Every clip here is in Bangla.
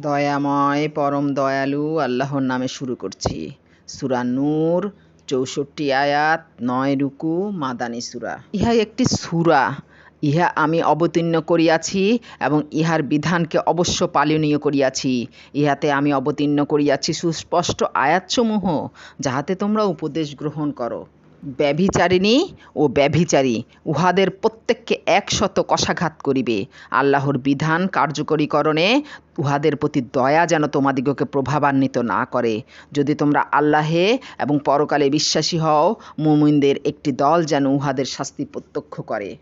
দয়াময়, পরম দয়ালু, আল্লাহর নামে শুরু করছি। সুরা নূর, চৌষট্টি আয়াত, নয় রুকু, মাদানী সুরা। ইহা একটি সুরা। ইহা আমি অবতীর্ণ করিয়াছি এবং ইহার বিধানকে অবশ্য পালনীয় করিয়াছি। ইহাতে আমি অবতীর্ণ করিয়াছি সুস্পষ্ট আয়াতসমূহ, যাহাতে তোমরা উপদেশ গ্রহণ করো। ব্যভিচারিণী ও ব্যভিচারী, উহাদের প্রত্যেককে একশত কষাঘাত করিবে। আল্লাহর বিধান কার্যকরীকরণে উহাদের প্রতি দয়া যেন তোমাদিগকে প্রভাবান্বিত না করে। যদি তোমরা আল্লাহে এবং পরকালে বিশ্বাসী হও, মুমিনদের একটি দল যেন উহাদের শাস্তি প্রত্যক্ষ করে।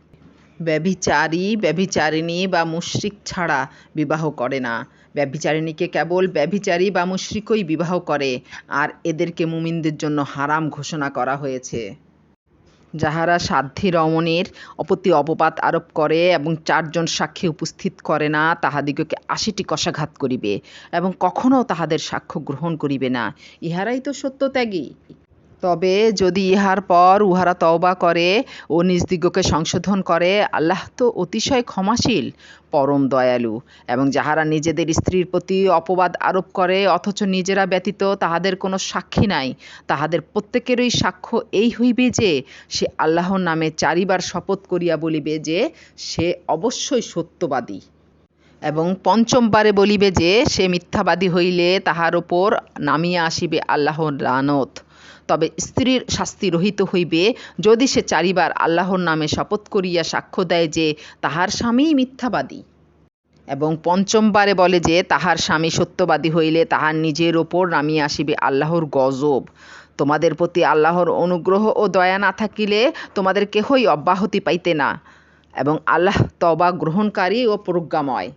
ব্যভিচারী, ব্যভিচারিণী বা মুশরিক ছাড়া বিবাহ করে না। ব্যভিচারিণীকে কেবল ব্যভিচারী বা মুশরিকই বিবাহ করে, আর এদেরকে মুমিনদের জন্য হারাম ঘোষণা করা হয়েছে। যাহারা সাধ্যী রমণের অপতি অপবাদ আরোপ করে এবং চারজন সাক্ষী উপস্থিত করে না, তাহাদিগকে আশিটি কষাঘাত করিবে এবং কখনও তাহাদের সাক্ষ্য গ্রহণ করিবে না। ইহারাই তো সত্যত্যাগী। তবে যদি ইহার পর উহারা তওবা করে ও নিজদিগকে সংশোধন করে, আল্লাহ তো অতিশয় ক্ষমাশীল, পরম দয়ালু। এবং যাহারা নিজেদের স্ত্রীর প্রতি অপবাদ আরোপ করে, অথচ নিজেরা ব্যতীত তাহাদের কোনো সাক্ষী নাই, তাহাদের প্রত্যেকেরই সাক্ষ্য এই হইবে যে, সে আল্লাহর নামে চারিবার শপথ করিয়া বলিবে যে, সে অবশ্যই সত্যবাদী। এবং পঞ্চমবারে বলিবে যে, সে মিথ্যাবাদী হইলে তাহার ওপর নামিয়া আসিবে আল্লাহর রানত। তবে স্ত্রীর শাস্তি রহিত হইবে, যদি সে চারিবার আল্লাহর নামে শপথ করিয়া সাক্ষ্য দেয় যে, তাহার স্বামীই মিথ্যাবাদী। এবং পঞ্চমবারে বলে যে, তাহার স্বামী সত্যবাদী হইলে তাহার নিজের ওপর নামিয়া আসিবে আল্লাহর গজব। তোমাদের প্রতি আল্লাহর অনুগ্রহ ও দয়া না থাকিলে তোমাদের কেহই অব্যাহতি পাইতে না। এবং আল্লাহ তবা গ্রহণকারী ও প্রজ্ঞাময়।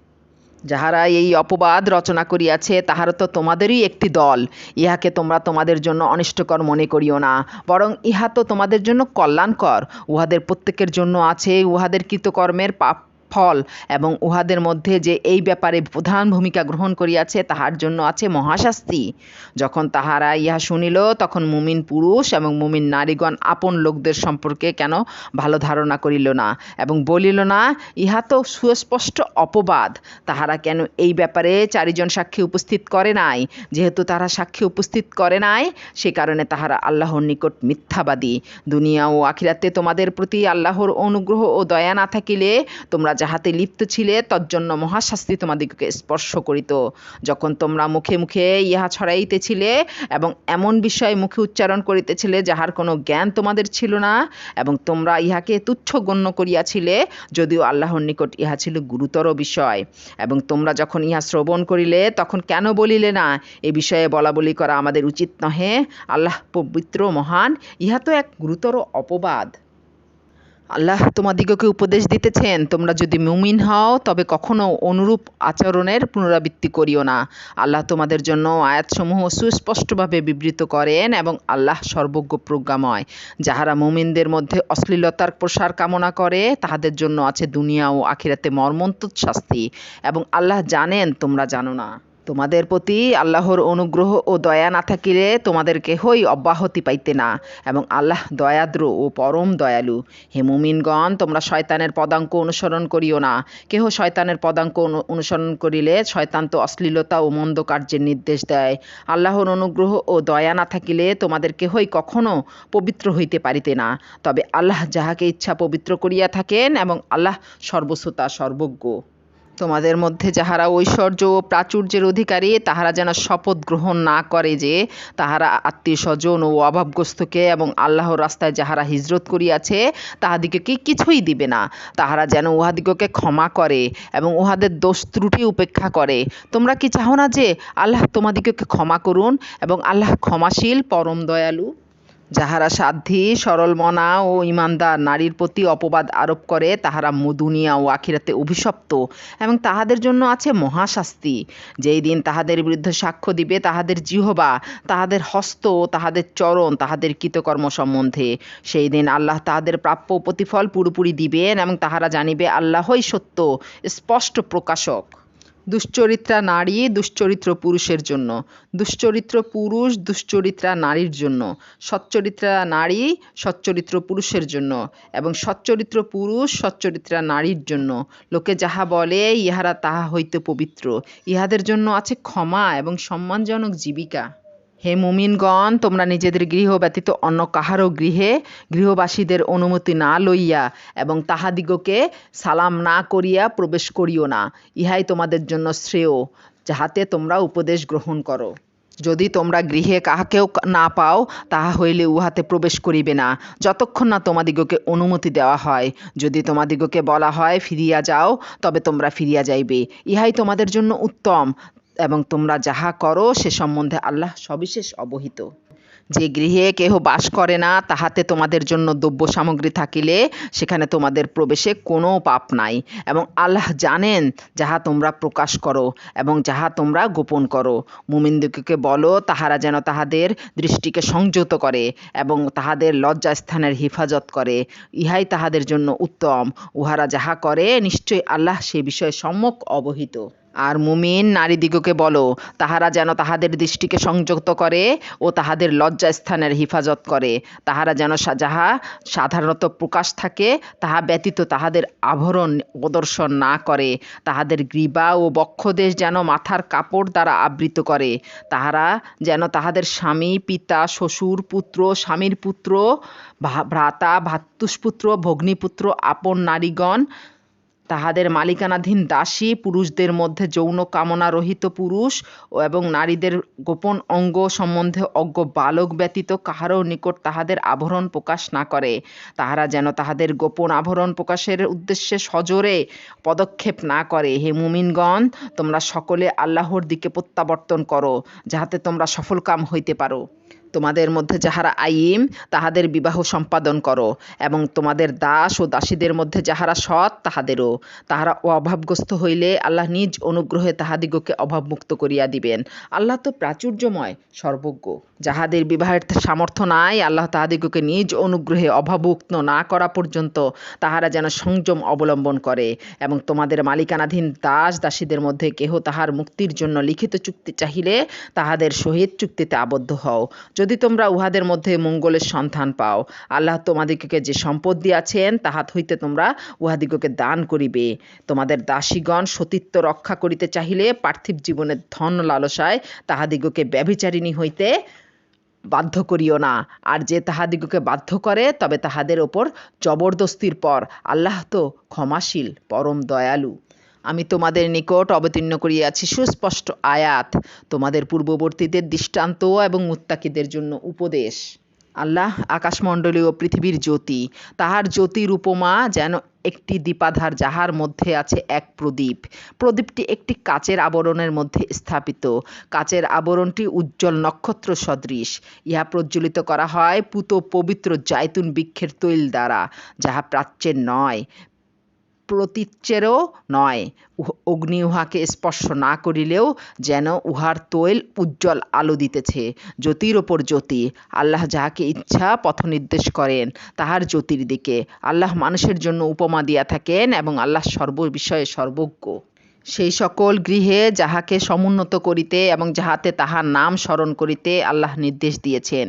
যাহারা এই অপবাদ রচনা করিয়াছে, তাহারা তো তোমাদেরই একটি দল। ইহাকে তোমরা তোমাদের জন্য অনিষ্টকর মনে করিও না, বরং ইহা তো তোমাদের জন্য কল্যাণকর। উহাদের প্রত্যেকের জন্য আছে, উহাদের কৃতকর্মের পাপ ফল এবং উহাদের মধ্যে যে এই ব্যাপারে প্রধান ভূমিকা গ্রহণ করিয়াছে, তাহার জন্য আছে মহাশাস্তি। যখন তাহারা ইহা শুনিল, তখন মুমিন পুরুষ এবং মুমিন নারীগণ আপন লোকদের সম্পর্কে কেন ভালো ধারণা করিল না এবং বলিল না, ইহা তো সুস্পষ্ট অপবাদ। তাহারা কেন এই ব্যাপারে চারিজন সাক্ষী উপস্থিত করে নাই? যেহেতু তারা সাক্ষী উপস্থিত করে নাই, সে কারণে তাহারা আল্লাহর নিকট মিথ্যাবাদী। দুনিয়া ও আখিরাতে তোমাদের প্রতি আল্লাহর অনুগ্রহ ও দয়া না থাকিলে তোমরা যাহাতে লিপ্ত ছিলে, তজ্জন্য মহাশাস্তি তোমাদিগকে স্পর্শ করিত। যখন তোমরা মুখে মুখে ইহা ছড়াইতেছিলে এবং এমন বিষয় মুখে উচ্চারণ করিতেছিলে যাহার কোনো জ্ঞান তোমাদের ছিল না, এবং তোমরা ইহাকে তুচ্ছ গণ্য করিয়াছিলে, যদিও আল্লাহর নিকট ইহা ছিল গুরুতর বিষয়। এবং তোমরা যখন ইহা শ্রবণ করিলে, তখন কেন বলিলে না, এ বিষয়ে বলা বলি করা আমাদের উচিত নহে। আল্লাহ পবিত্র মহান, ইহা তো এক গুরুতর অপবাদ। আল্লাহ তোমাদিগকে উপদেশ দিতেছেন, তোমরা যদি মুমিন হও, তবে কখনো অনুরূপ আচরণের পুনরাবৃত্তি করিও না। আল্লাহ তোমাদের জন্য আয়াতসমূহ সুস্পষ্টভাবে বিবৃত করেন এবং আল্লাহ সর্বজ্ঞ প্রজ্ঞাময়। যাহারা মুমিনদের মধ্যে অশ্লীলতার প্রসার কামনা করে, তাহাদের জন্য আছে দুনিয়া ও আখিরাতে মর্মন্তদ শাস্তি, এবং আল্লাহ জানেন তোমরা জানো না। তোমাদের প্রতি আল্লাহর অনুগ্রহ ও দয়া না থাকিলে তোমাদের কেহই অব্যাহতি পাইতে না, এবং আল্লাহ দয়াদ্র ও পরম দয়ালু। হে মুমিনগণ, তোমরা শয়তানের পদাঙ্ক অনুসরণ করিও না। কেহ শয়তানের পদাঙ্ক অনুসরণ করিলে শয়তান তো অশ্লীলতা ও মন্দ কার্যের নির্দেশ দেয়। আল্লাহর অনুগ্রহ ও দয়া না থাকিলে তোমাদের কেহই কখনো পবিত্র হইতে পারিতে না। তবে আল্লাহ যাহাকে ইচ্ছা পবিত্র করিয়া থাকেন, এবং আল্লাহ সর্বশ্রোতা সর্বজ্ঞ। তোমাদের মধ্যে যাহারা ঐশ্বর্য ও প্রাচুর্যের অধিকারী, তাহারা যেন শপথ গ্রহণ না করে যে, তাহারা আত্মীয় স্বজন ও অভাবগ্রস্তকে এবং আল্লাহর রাস্তায় যাহারা হিজরত করিয়াছে, তাহাদিগকে কিছুই দিবে না। তাহারা যেন উহাদিগকে ক্ষমা করে এবং উহাদের দোষ ত্রুটি উপেক্ষা করে। তোমরা কি চাহো না যে, আল্লাহ তোমাদিগকে ক্ষমা করুন এবং আল্লাহ ক্ষমাশীল, পরম দয়ালু? যাহারা সাধ্যী সরলমনা ও ইমানদার, নারীর প্রতি অপবাদ আরোপ করে, তাহারা দুনিয়া ও আখিরাতে অভিশপ্ত এবং তাহাদের জন্য আছে মহাশাস্তি। যেই দিন তাহাদের বিরুদ্ধে সাক্ষ্য দিবে তাহাদের জিহবা, তাহাদের হস্ত ও তাহাদের চরণ, তাহাদের কৃতকর্ম সম্বন্ধে। সেই দিন আল্লাহ তাহাদের প্রাপ্য প্রতিফল পুরোপুরি দিবেন এবং তাহারা জানিবে, আল্লাহই সত্য, স্পষ্ট প্রকাশক। দুশ্চরিত্রা নারী, দুশ্চরিত্র পুরুষের জন্য। দুশ্চরিত্র পুরুষ, দুশ্চরিত্রা নারীর জন্য। সচ্চরিত্রা নারী, সচ্চরিত্র পুরুষের জন্য। এবং সচ্চরিত্র পুরুষ, সচ্চরিত্রা নারীর জন্য। লোকে যাহা বলে, ইহারা তাহা হইতে পবিত্র। ইহাদের জন্য আছে ক্ষমা এবং সম্মানজনক জীবিকা। হে মুমিনগণ, তোমরা নিজেদের গৃহ ব্যতীত অন্য কাহারও গৃহে গৃহবাসীদের অনুমতি না লইয়া এবং তাহাদিগকে সালাম না করিয়া প্রবেশ করিও না। ইহাই তোমাদের জন্য শ্রেয়, যাহাতে তোমরা উপদেশ গ্রহণ করো। যদি তোমরা গৃহে কাহাকেও না পাও, তাহা হইলে উহাতে প্রবেশ করিবে না। যতক্ষণ না তোমাদিগকে অনুমতি দেওয়া হয়। যদি তোমাদিগকে বলা হয়, ফিরিয়া যাও, তবে তোমরা ফিরিয়া যাইবে। ইহাই তোমাদের জন্য উত্তম। এবং তোমরা যাহা করো, সে সম্বন্ধে আল্লাহ সবিশেষ অবহিত। যে গৃহে কেহ বাস করে না, তাহাতে তোমাদের জন্য দ্রব্য সামগ্রী থাকিলে, সেখানে তোমাদের প্রবেশে কোনো পাপ নাই। এবং আল্লাহ জানেন যাহা তোমরা প্রকাশ করো এবং যাহা তোমরা গোপন করো। মুমিনদিগকে বলো, তাহারা যেন তাহাদের দৃষ্টিকে সংযত করে এবং তাহাদের লজ্জাস্থানের হেফাজত করে। ইহাই তাহাদের জন্য উত্তম। উহারা যাহা করে, নিশ্চয়ই আল্লাহ সে বিষয়ে সম্যক অবহিত। আর মুমিন নারীদিগকে বলো, তাহারা যেন তাহাদের দৃষ্টিকে সংযুক্ত করে ও তাহাদের লজ্জাস্থানের হেফাজত করে। তাহারা যেন যাহা সাধারণত প্রকাশ থাকে, তাহা ব্যতীত তাহাদের আভরণ প্রদর্শন না করে। তাহাদের গ্রীবা ও বক্ষদেশ যেন মাথার কাপড় দ্বারা আবৃত করে। তাহারা যেন তাহাদের স্বামী, পিতা, শ্বশুর, পুত্র, স্বামীর পুত্র ভ্রাতা, ভাতুষপুত্র, ভগ্নীপুত্র, আপন নারীগণ তাহাদের মালিকানাধীন দাসী পুরুষদের মধ্যে যৌন কামনা রহিত পুরুষ ও এবং নারীদের গোপন অঙ্গ সম্বন্ধে অজ্ঞ বালক ব্যতীত কাহারও নিকট তাহাদের আভরণ প্রকাশ না করে। তাহারা যেন তাহাদের গোপন আভরণ প্রকাশের উদ্দেশ্যে সজোরে পদক্ষেপ না করে। হে মুমিনগণ, তোমরা সকলে আল্লাহর দিকে প্রত্যাবর্তন করো, যাহাতে তোমরা সফলকাম হইতে পারো। তোমাদের মধ্যে যাহারা আইম, তাহাদের বিবাহ সম্পাদন করো, এবং তোমাদের দাস ও দাসীদের মধ্যে যাহারা সৎ, তাহাদেরও। তাহারা অভাবগ্রস্ত হইলে আল্লাহ নিজ অনুগ্রহে তাহাদিগকে অভাবমুক্ত করিয়া দিবেন। আল্লাহ তো প্রাচুর্যময়, সর্বজ্ঞ। যাহাদের বিবাহের সামর্থ্য নাই, আল্লাহ তাহাদিগকে নিজ অনুগ্রহে অভাবুক্ত না করা পর্যন্ত তাহারা যেন সংযম অবলম্বন করে এবং তোমাদের মালিকানাধীন দাস দাসীদের মধ্যে কেহ তাহার মুক্তির জন্য লিখিত চুক্তি চাহিলে তাহাদের সহিত চুক্তিতে আবদ্ধ হও। যদি তোমরা উহাদের মধ্যে মঙ্গলের সন্ধান পাও, আল্লাহ তোমাদিগকে যে সম্পদ দিয়াছেন, তাহাত হইতে তোমরা উহাদিগকে দান করিবে। তোমাদের দাসীগণ সতীত্ব রক্ষা করিতে চাহিলে পার্থিব জীবনের ধন লালসায় তাহাদিগকে ব্যভিচারিণী হইতে বাধ্য করিও না। আর যে তাহাদিগকে বাধ্য করে, তবে তাহাদের ওপর জবরদস্তির পর। আল্লাহ তো ক্ষমাশীল, পরম দয়ালু। আমি তোমাদের নিকট অবতীর্ণ করিয়াছি সুস্পষ্ট আয়াত। তোমাদের পূর্ববর্তীদের দৃষ্টান্ত এবং মুত্তাকিদের জন্য উপদেশ। আল্লাহ আকাশমণ্ডলী ও পৃথিবীর জ্যোতি। তাহার জ্যোতির উপমা যেন একটি দীপাধার যাহার মধ্যে আছে এক প্রদীপ। প্রদীপটি একটি কাচের আবরণের মধ্যে স্থাপিত। কাচের আবরণটি উজ্জ্বল নক্ষত্র সদৃশ। ইহা প্রজ্বলিত করা হয় পুত পবিত্র জায়তুন বৃক্ষের তৈল দ্বারা, যাহা প্রাচ্যের নয়। প্রতীচ্যেরও নয়। অগ্নি উহাকে স্পর্শ না করিলেও যেন উহার তৈল উজ্জ্বল আলো দিতেছে। জ্যোতির ওপর জ্যোতি, আল্লাহ যাহাকে ইচ্ছা পথ নির্দেশ করেন তাহার জ্যোতির দিকে। আল্লাহ মানুষের জন্য উপমা দিয়া থাকেন এবং আল্লাহ সর্ব বিষয়ে সর্বজ্ঞ। সেই সকল গৃহে যাহাকে সমুন্নত করিতে এবং যাহাতে তাহার নাম স্মরণ করিতে আল্লাহ নির্দেশ দিয়েছেন।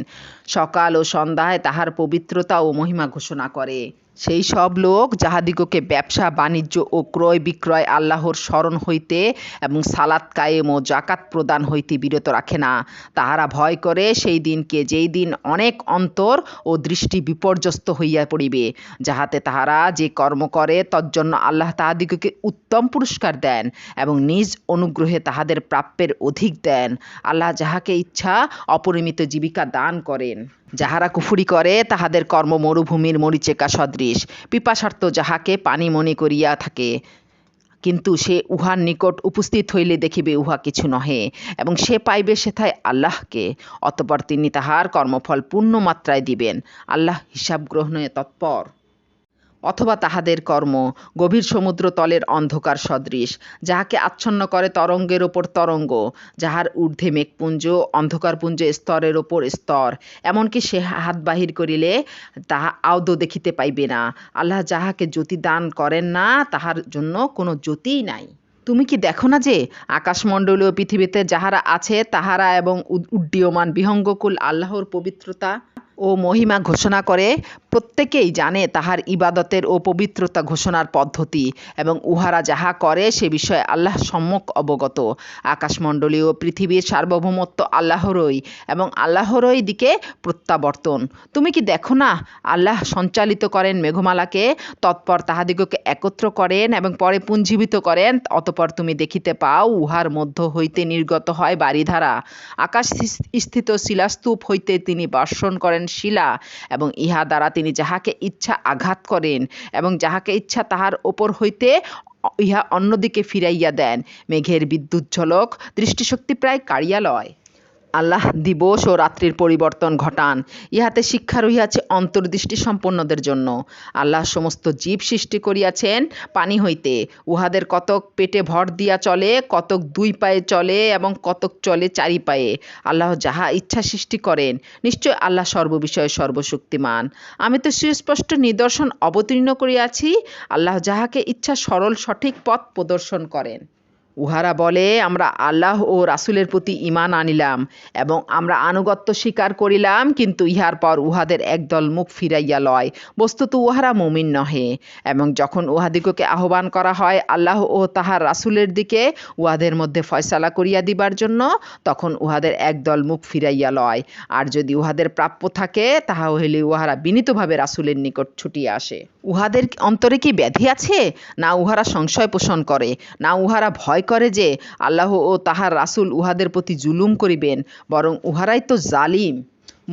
সকাল ও সন্ধ্যায় তাহার পবিত্রতা ও মহিমা ঘোষণা করে। সেই সব লোক যাহাদিগকে ব্যবসা, বাণিজ্য ও ক্রয় বিক্রয় আল্লাহর স্মরণ হইতে এবং সালাত কায়েম ও জাকাত প্রদান হইতে বিরত রাখে না। তাহারা ভয় করে সেই দিনকে যেই দিন অনেক অন্তর ও দৃষ্টি বিপর্যস্ত হইয়া পড়িবে, যাহাতে তাহারা যে কর্ম করে তজ্জন্য আল্লাহ তাহাদিগকে উত্তম পুরস্কার দেন এবং নিজ অনুগ্রহে তাহাদের প্রাপ্যের অধিক দেন। আল্লাহ যাহাকে ইচ্ছা, অপরিমিত জীবিকা দান করেন। যাহারা কুফুরি করে, তাহাদের কর্ম মরুভূমির মরিচেকা সদৃশ। পিপাসার্থ যাহাকে পানি মনে করিয়া থাকে, কিন্তু সে উহার নিকট উপস্থিত হইলে দেখিবে উহা কিছু নহে, এবং সে পাইবে সেথায় আল্লাহকে, অতপর তিনি তাহার কর্মফল পূর্ণ মাত্রায় দিবেন। আল্লাহ হিসাব গ্রহণে তৎপর। অথবা তাহাদের কর্ম। গভীর সমুদ্র তলের অন্ধকার সদৃশ, যাহাকে আচ্ছন্ন করে তরঙ্গের ওপর তরঙ্গ, যাহার ঊর্ধ্বে মেঘপুঞ্জ অন্ধকারপুঞ্জ স্তরের ওপর স্তর। এমনকি সে হাত বাহির করিলে তাহা আদৌ দেখিতে পাইবে না। আল্লাহ যাহাকে জ্যোতি দান করেন না, তাহার জন্য কোনো জ্যোতিই নাই। তুমি কি দেখো না যে, আকাশমণ্ডলীয় পৃথিবীতে যাহারা আছে, তাহারা এবং উড্ডীয়মান বিহঙ্গকুল আল্লাহর পবিত্রতা ও মহিমা ঘোষণা করে, প্রত্যেকেই জানে তাহার ইবাদতের ও পবিত্রতা ঘোষণার পদ্ধতি এবং উহারা যাহা করে সে বিষয়ে আল্লাহ সম্যক অবগত। আকাশমণ্ডলীয় পৃথিবীর সার্বভৌমত্ব আল্লাহরই এবং আল্লাহরই দিকে প্রত্যাবর্তন। তুমি কি দেখো না, আল্লাহ সঞ্চালিত করেন মেঘমালাকে, তৎপর তাহাদিগকে একত্র করেন এবং পরে পুঞ্জীবিত করেন, অতপর তুমি দেখিতে পাও উহার মধ্য হইতে নির্গত হয় বারিধারা। আকাশ স্থিত শিলাস্তূপ হইতে তিনি বর্ষণ করেন শিলা এবং ইহা দ্বারা তিনি যাহাকে ইচ্ছা আঘাত করেন এবং যাহাকে ইচ্ছা তাহার ওপর হইতে ইহা অন্যদিকে ফিরাইয়া দেন। মেঘের বিদ্যুৎ ঝলক, দৃষ্টিশক্তি প্রায় কাড়িয়া লয়। আল্লাহ দিবস ও রাত্রির পরিবর্তন ঘটান। ইহাতে শিক্ষা রহিয়াছে অন্তর্দৃষ্টি সম্পন্নদের জন্য। আল্লাহ সমস্ত জীব সৃষ্টি করিয়াছেন পানি হইতে। উহাদের কতক পেটে ভর দিয়া চলে, কতক দুই পায়ে চলে এবং কতক চলে চারি পায়ে। আল্লাহ যাহা ইচ্ছা সৃষ্টি করেন, নিশ্চয় আল্লাহ সর্ববিষয়ে সর্বশক্তিমান। আমি তো সুস্পষ্ট নিদর্শন অবতীর্ণ করিয়াছি। আল্লাহ যাহাকে ইচ্ছা সরল সঠিক পথ প্রদর্শন করেন। উহারা বলে, আমরা আল্লাহ ও রাসূলের প্রতি ঈমান আনিলাম এবং আমরা আনুগত্য স্বীকার করিলাম, কিন্তু ইহার পর উহাদের একদল মুখ ফিরাইয়া লয়। বস্তুত উহারা মুমিন নহে। এবং যখন উহাদিগকে আহ্বান করা হয় আল্লাহ ও তাহার রাসূলের দিকে উহাদের মধ্যে ফয়সালা করিয়া দিবার জন্য, তখন উহাদের একদল মুখ ফিরাইয়া লয়। আর যদি উহাদের প্রাপ্য থাকে, তাহা হইলে উহারা বিনীতভাবে রাসূলের নিকট ছুটিয়া আসে। উহাদের অন্তরে কি ব্যাধি আছে? না উহারা সংশয় পোষণ করে। না উহারা ভয় করে যে আল্লাহ ও তাহার রাসুল উহাদের প্রতি জুলুম করিবেন, বরং উহারাই তো জালিম।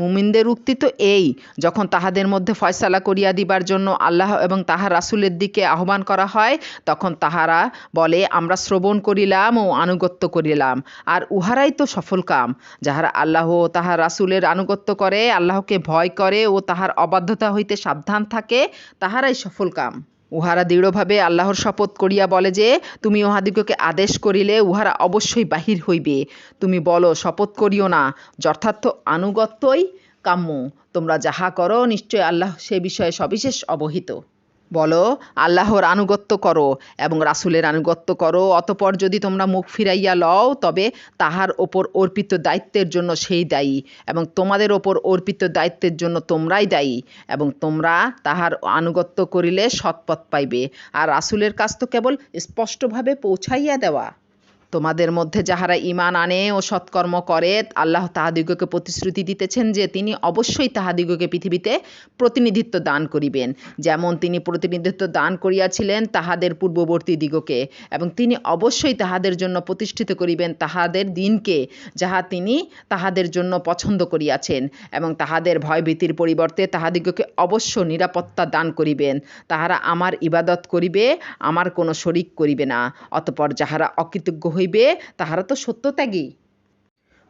মুমিনদের উক্তি তো এই, যখন তাহাদের মধ্যে ফয়সালা করিয়া দিবার জন্য আল্লাহ এবং তাহার রাসূলের দিকে আহ্বান করা হয়, তখন তাহারা বলে, আমরা শ্রবণ করিলাম ও আনুগত্য করিলাম। আর উহারাই তো সফল কাম, যাহারা আল্লাহ ও তাহার রাসূলের আনুগত্য করে, আল্লাহকে ভয় করে ও তাহার অবাধ্যতা হইতে সাবধান থাকে, তাহারাই সফল কাম। উহারা দৃঢ়ভাবে আল্লাহর শপথ করিয়া বলে যে, তুমি উহাদিগকে আদেশ করিলে উহারা অবশ্যই বাহির হইবে। তুমি বলো, শপথ করিও না। যথার্থ আনুগত্যই কাম্য। তোমরা যাহা করো, নিশ্চয় আল্লাহ সে বিষয়ে সবিশেষ অবহিত। বলো, আল্লাহর আনুগত্য করো এবং রাসুলের আনুগত্য করো। অতপর যদি তোমরা মুখ ফিরাইয়া লও, তবে তাহার ওপর অর্পিত দায়িত্বের জন্য সেই দায়ী এবং তোমাদের ওপর অর্পিত দায়িত্বের জন্য তোমরাই দায়ী এবং তোমরা তাহার আনুগত্য করিলে সৎপথ পাইবে। আর রাসুলের কাজ তো কেবল স্পষ্টভাবে পৌঁছাইয়া দেওয়া। তোমাদের মধ্যে যাহারা ইমান আনে ও সৎকর্ম করে, আল্লাহ তাহাদিগকে প্রতিশ্রুতি দিতেছেন যে তিনি অবশ্যই তাহাদিগকে পৃথিবীতে প্রতিনিধিত্ব দান করিবেন। যেমন তিনি প্রতিনিধিত্ব দান করিয়াছিলেন তাহাদের পূর্ববর্তী দিগকে এবং তিনি অবশ্যই তাহাদের জন্য প্রতিষ্ঠিত করিবেন তাহাদের দিনকে যাহা তিনি তাহাদের জন্য পছন্দ করিয়াছেন এবং তাহাদের ভয়ভীতির পরিবর্তে তাহাদিগকে অবশ্য নিরাপত্তা দান করিবেন। তাহারা আমার ইবাদত করিবে, আমার কোনো শরিক করিবে না। অতপর যাহারা অকৃতজ্ঞ হইবে, তাহারা তো সত্যত্যাগী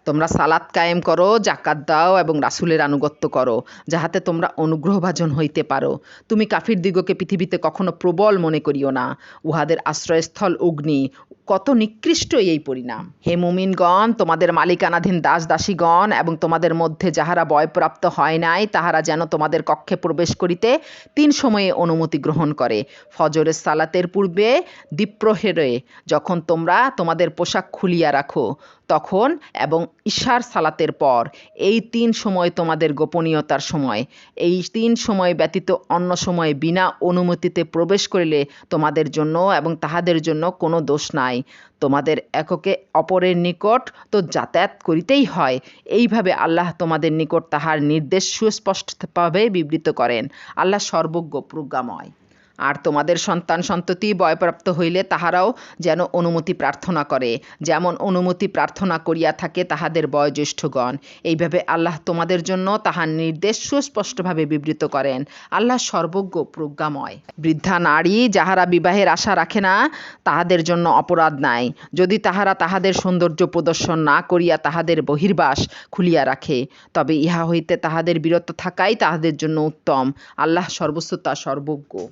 তোমরা সালাত কায়েম করো জাকাত দাও এবং রাসুলের আনুগত্য করো, যাহাতে তোমরা অনুগ্রহভাজন হইতে পারো। তুমি কাফির দিগকে পৃথিবীতে কখনো প্রবল মনে করিও না। উহাদের আশ্রয়স্থল অগ্নি কত নিকৃষ্ট এই পরিণাম। হে মুমিনগণ, তোমাদের মালিকানাধীন দাস দাসীগণ এবং তোমাদের মধ্যে যাহারা বয়প্রাপ্ত হয় নাই, তাহারা যেন তোমাদের কক্ষে প্রবেশ করিতে তিন সময়ে অনুমতি গ্রহণ করে। ফজরের সালাতের পূর্বে দ্বীপ্রহেরে যখন তোমরা তোমাদের পোশাক খুলিয়া রাখো তখন এবং ঈশার সালাতের পর। এই তিন সময় তোমাদের গোপনীয়তার সময়। এই তিন সময় ব্যতীত অন্য সময় বিনা অনুমতিতে প্রবেশ করিলে তোমাদের জন্য এবং তাহাদের জন্য কোনো দোষ নাই। তোমাদের এককে অপরের নিকট তো যাতায়াত করিতেই হয়। এইভাবে আল্লাহ তোমাদের নিকট তাহার নির্দেশ সুস্পষ্টভাবে বিবৃত করেন। আল্লাহ সর্বজ্ঞ প্রজ্ঞাময়। আর তোমাদের সন্তান সন্ততি বয়প্রাপ্ত হইলে তাহারাও যেন অনুমতি প্রার্থনা করে। যেমন অনুমতি প্রার্থনা করিয়া থাকে তাহাদের বয়োজ্যেষ্ঠগণ। এইভাবে আল্লাহ তোমাদের জন্য তাহার নির্দেশ সুস্পষ্টভাবে বিবৃত করেন। আল্লাহ সর্বজ্ঞ প্রজ্ঞাময়। বৃদ্ধা নারী যাহারা বিবাহের আশা রাখে না, তাহাদের জন্য অপরাধ নাই। যদি তাহারা তাহাদের সৌন্দর্য প্রদর্শন না করিয়া তাহাদের বহির্বাস খুলিয়া রাখে, তবে ইহা হইতে তাহাদের বিরত থাকাই তাহাদের জন্য উত্তম। আল্লাহ সর্বশ্রোতা সর্বজ্ঞ।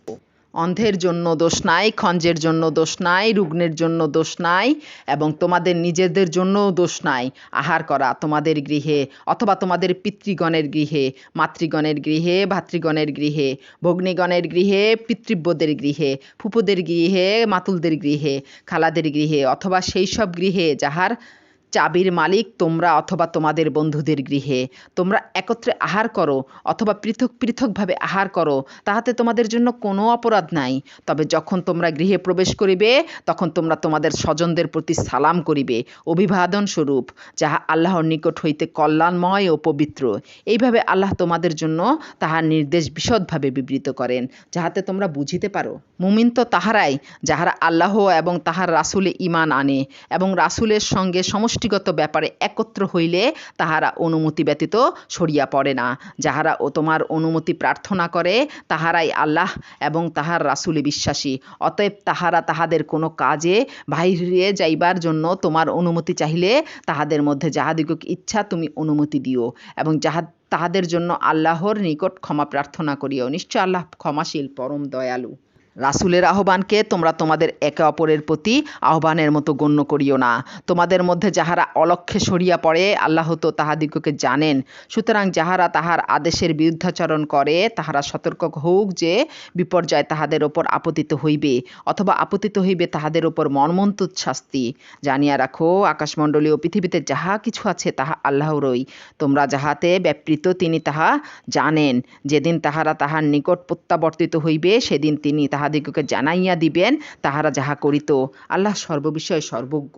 অন্ধের জন্য দোষ নাই, খঞ্জের জন্য দোষ নাই, রুগ্নের জন্য দোষ নাই এবং তোমাদের নিজেদের জন্যও দোষ নাই। আহার করা তোমাদের গৃহে অথবা তোমাদের পিতৃগণের গৃহে, মাতৃগণের গৃহে, ভাতৃগণের গৃহে, ভগ্নীগণের গৃহে, পিতৃব্যদের গৃহে, ফুপুদের গৃহে, মাতুলদের গৃহে, খালাদের গৃহে অথবা সেই সব গৃহে যাহার চাবির মালিক তোমরা অথবা তোমাদের বন্ধুদের গৃহে। তোমরা একত্রে আহার করো অথবা পৃথক পৃথকভাবে আহার করো, তাহাতে তোমাদের জন্য কোনো অপরাধ নাই। তবে যখন তোমরা গৃহে প্রবেশ করিবে, তখন তোমরা তোমাদের স্বজনদের প্রতি সালাম করিবে। অভিবাদন স্বরূপ যাহা আল্লাহর নিকট হইতে কল্যাণময় ও পবিত্র। এইভাবে আল্লাহ তোমাদের জন্য তাহার নির্দেশ বিশদভাবে বিবৃত করেন, যাহাতে তোমরা বুঝিতে পারো। মুমিন তো তাহারাই, যাহারা আল্লাহ এবং তাহার রাসুলে ইমান আনে এবং রাসুলের সঙ্গে সমষ্টিগত ব্যাপারে একত্র হইলে তাহারা অনুমতি ব্যতীত সরিয়া পড়ে না। যাহারা ও তোমার অনুমতি প্রার্থনা করে, তাহারাই আল্লাহ এবং তাহার রাসুলে বিশ্বাসী। অতএব তাহারা তাহাদের কোনো কাজে বাহিরে যাইবার জন্য তোমার অনুমতি চাহিলে তাহাদের মধ্যে যাহাদিগক ইচ্ছা তুমি অনুমতি দিও এবং যাহা তাহাদের জন্য আল্লাহর নিকট ক্ষমা প্রার্থনা করিও। নিশ্চয় আল্লাহ ক্ষমাশীল, পরম দয়ালু। রাসুলের আহ্বানকে তোমরা তোমাদের একে অপরের প্রতি আহ্বানের মতো গণ্য করিও না। তোমাদের মধ্যে যাহারা অলক্ষ্যে সরিয়া পড়ে, আল্লাহ তো তাহাদিগকে জানেন। সুতরাং যাহারা তাহার আদেশের বিরুদ্ধাচরণ করে, তাহারা সতর্ক হোক যে বিপর্যয় তাহাদের ওপর আপতিত হইবে, অথবা আপতিত হইবে তাহাদের ওপর মর্মন্তুদ শাস্তি জানিয়া রাখো, আকাশমণ্ডলী ও পৃথিবীতে যাহা কিছু আছে, তাহা আল্লাহরই। তোমরা যাহাতে ব্যাপৃত, তিনি তাহা জানেন। যেদিন তাহারা তাহার নিকট প্রত্যাবর্তিত হইবে, সেদিন তিনি তাহাদিগকে জানাইয়া দিবেন তাহারা যাহা করিত আল্লাহ সর্ববিষয়ে সর্বজ্ঞ।